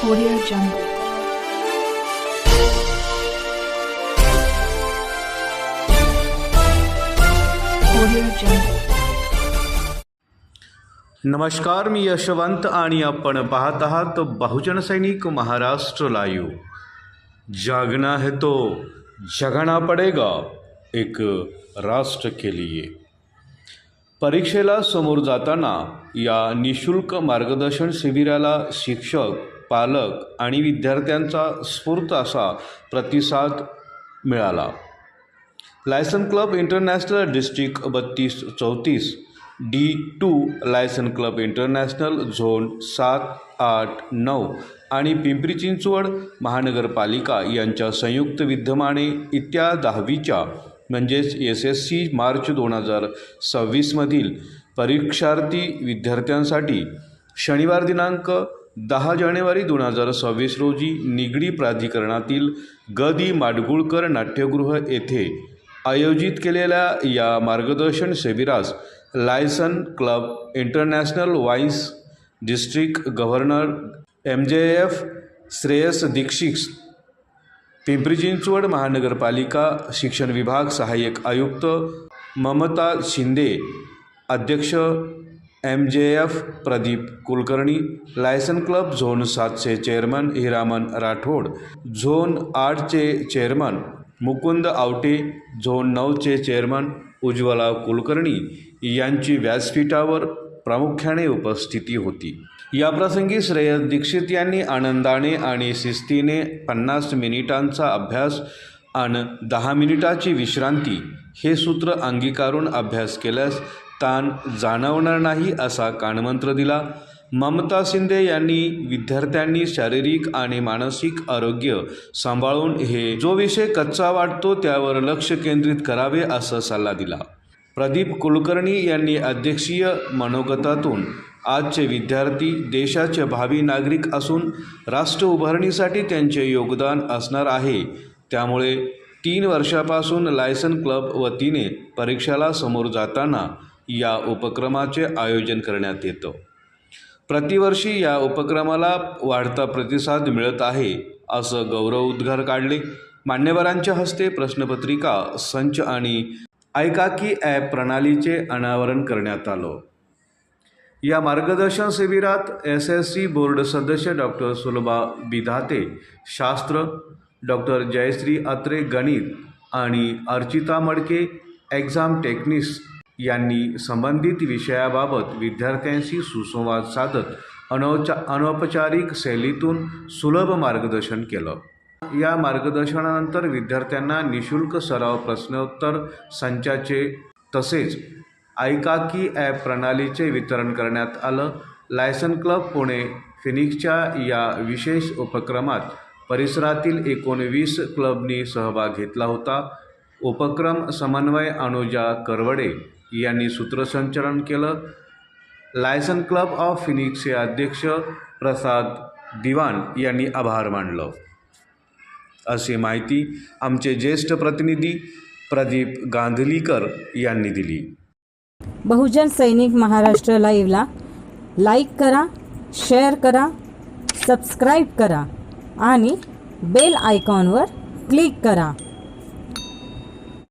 Audio Jungle. Audio Jungle. नमस्कार मी यशवंत आणि आपण पाहत आहात बहुजन सैनिक महाराष्ट्र लाईव्ह जागना है तो जगणा पडेगा एक राष्ट्र के लिए परीक्षेला समोर जाताना या निशुल्क मार्गदर्शन शिबिराला शिक्षक पालक आणि विद्यार्थ्यांचा स्फूर्त असा प्रतिसाद मिळाला. लायसन क्लब इंटरनॅशनल डिस्ट्रिक्ट बत्तीस चौतीस डी टू लायसन क्लब इंटरनॅशनल झोन सात आठ नऊ आणि पिंपरी चिंचवड महानगरपालिका यांच्या संयुक्त विद्यमाने इत्या दहावीच्या म्हणजेच एस एस सी मार्च दोन हजार सव्वीसमधील परीक्षार्थी विद्यार्थ्यांसाठी शनिवार दिनांक दहा जानेवारी दोन हजार सव्वीस रोजी निगडी प्राधिकरणातील ग दी माडगुळकर नाट्यगृह येथे आयोजित केलेल्या या मार्गदर्शन शिबिरास licence club international vice district governor M J F Shreyas Dixit Pimpri Chinchwad महानगरपालिका शिक्षण विभाग सहाय्यक आयुक्त ममता शिंदे अध्यक्ष M J F Pradeep Kulkarni licence club zone सातचे चेअरमन हिरामन राठोड झोन आठचे चेअरमन मुकुंद आवटे झोन नऊचे चेअरमन उज्ज्वला कुलकर्णी यांची व्यासपीठावर प्रामुख्याने उपस्थिती होती. याप्रसंगी श्रेयस दीक्षित यांनी आनंदाने आणि शिस्तीने पन्नास मिनिटांचा अभ्यास आणि दहा मिनिटाची विश्रांती हे सूत्र अंगीकारून अभ्यास केल्यास ताण जाणवणार नाही असा कानमंत्र दिला. ममता शिंदे यांनी विद्यार्थ्यांनी शारीरिक आणि मानसिक आरोग्य सांभाळून हे जो विषय कच्चा वाटतो त्यावर लक्ष केंद्रित करावे असा सल्ला दिला. प्रदीप कुलकर्णी यांनी अध्यक्षीय मनोगतातून आजचे विद्यार्थी देशाचे भावी नागरिक असून राष्ट्र उभारणीसाठी त्यांचे योगदान असणार आहे. त्यामुळे तीन वर्षापासून लायसन क्लब वतीने परीक्षेला समोर जाताना या उपक्रमाचे आयोजन करण्यात येतं. प्रतिवर्षी या उपक्रमाला वाढता प्रतिसाद मिळत आहे असं गौरव उद्गार काढले. मान्यवरांच्या हस्ते प्रश्नपत्रिका संच आणि ऐकाकी ॲप प्रणालीचे अनावरण करण्यात आलं. या मार्गदर्शन शिबिरात एस एस सी बोर्ड सदस्य डॉक्टर सुलभा बिधाते शास्त्र डॉक्टर जयश्री अत्रे गणित आणि अर्चिता मडके एक्झाम टेक्निस यांनी संबंधित विषयाबाबत विद्यार्थ्यांशी सुसंवाद साधत अनौचा अनौपचारिक शैलीतून सुलभ मार्गदर्शन केलं. या मार्गदर्शनानंतर विद्यार्थ्यांना निशुल्क सराव प्रश्नोत्तर संचाचे तसेच ऐकाकी ॲप प्रणालीचे वितरण करण्यात आलं. लायसन क्लब पुणे फिनिक्सच्या या विशेष उपक्रमात परिसरातील एकोणवीस क्लबनी सहभाग घेतला होता. उपक्रम समन्वय अनुजा करवडे यांनी सूत्रसंचलन केलं. लायसन क्लब ऑफ फिनिक्सचे अध्यक्ष प्रसाद दिवान यांनी आभार मानलं. अशी माहिती आमचे ज्येष्ठ प्रतिनिधी प्रदीप गांधलीकर यांनी दिली. बहुजन सैनिक महाराष्ट्र लाईव्हला लाईक करा शेअर करा सबस्क्राईब करा आणि बेल आयकॉनवर क्लिक करा.